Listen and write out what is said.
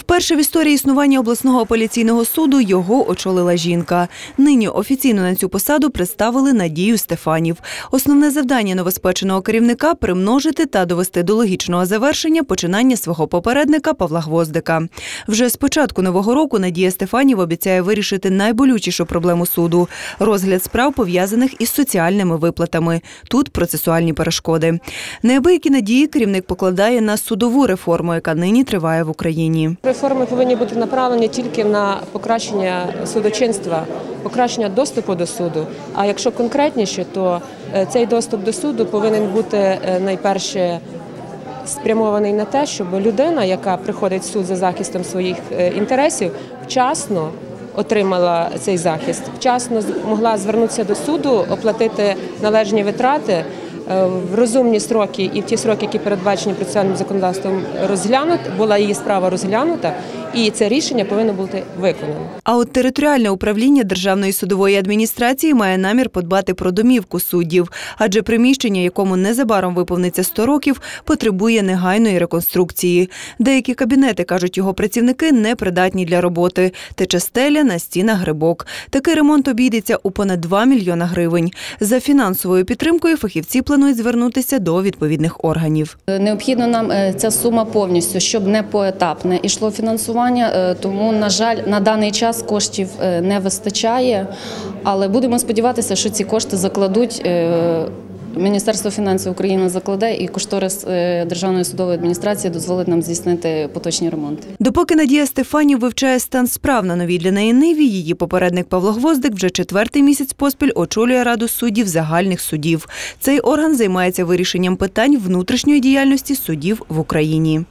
Вперше в історії існування обласного апеляційного суду його очолила жінка. Нині офіційно на цю посаду представили Надію Стефанів. Основне завдання новоспеченого керівника примножити та довести до логічного завершення починання свого попередника Павла Гвоздика. Вже з початку нового року Надія Стефанів обіцяє вирішити найболючішу проблему суду розгляд справ пов'язаних із соціальними виплатами. Тут процесуальні перешкоди. Неабиякі надії керівник покладає на судову реформу, яка нині триває в Україні. Реформи повинні бути направлені тільки на покращення судочинства, покращення доступу до суду. А якщо конкретніше, то е, цей доступ до суду повинен бути е, найперше спрямований на те, щоб людина, яка приходить в суд за захистом своїх е, інтересів, вчасно отримала цей захист, вчасно могла звернутися до суду, оплатити належні витрати в розумні строки і в ті сроки, які передбачені процесуальним законодавством, розглянути була її справа розглянута, і це рішення повинно бути виконано. А от територіальне управління Державної судової адміністрації має намір подбати про домівку суддів, адже приміщення, якому незабаром виповниться 100 років, потребує негайної реконструкції. Деякі кабінети, кажуть його працівники, непридатні для роботи. Тече стеля на стінах грибок. Такий ремонт обійдеться у понад 2 мільйона гривень. За фінансовою підтримкою фахівці планують звернутися до відповідних органів. Необхідно нам е, ця сума повністю, щоб не поетапне ішло фінансування. е, Тому, на жаль, на даний час коштів е, не вистачає. Але будемо сподіватися, що ці кошти закладуть. Міністерство фінансів України закладе і кошторис е, Державної судової адміністрації дозволить нам здійснити поточні ремонти. Допоки Надія Стефанів вивчає стан справ на новій для неї ниві, її попередник Павло Гвоздик вже четвертий місяць поспіль очолює раду суддів загальних судів. Цей орган займається вирішенням питань внутрішньої діяльності судів в Україні.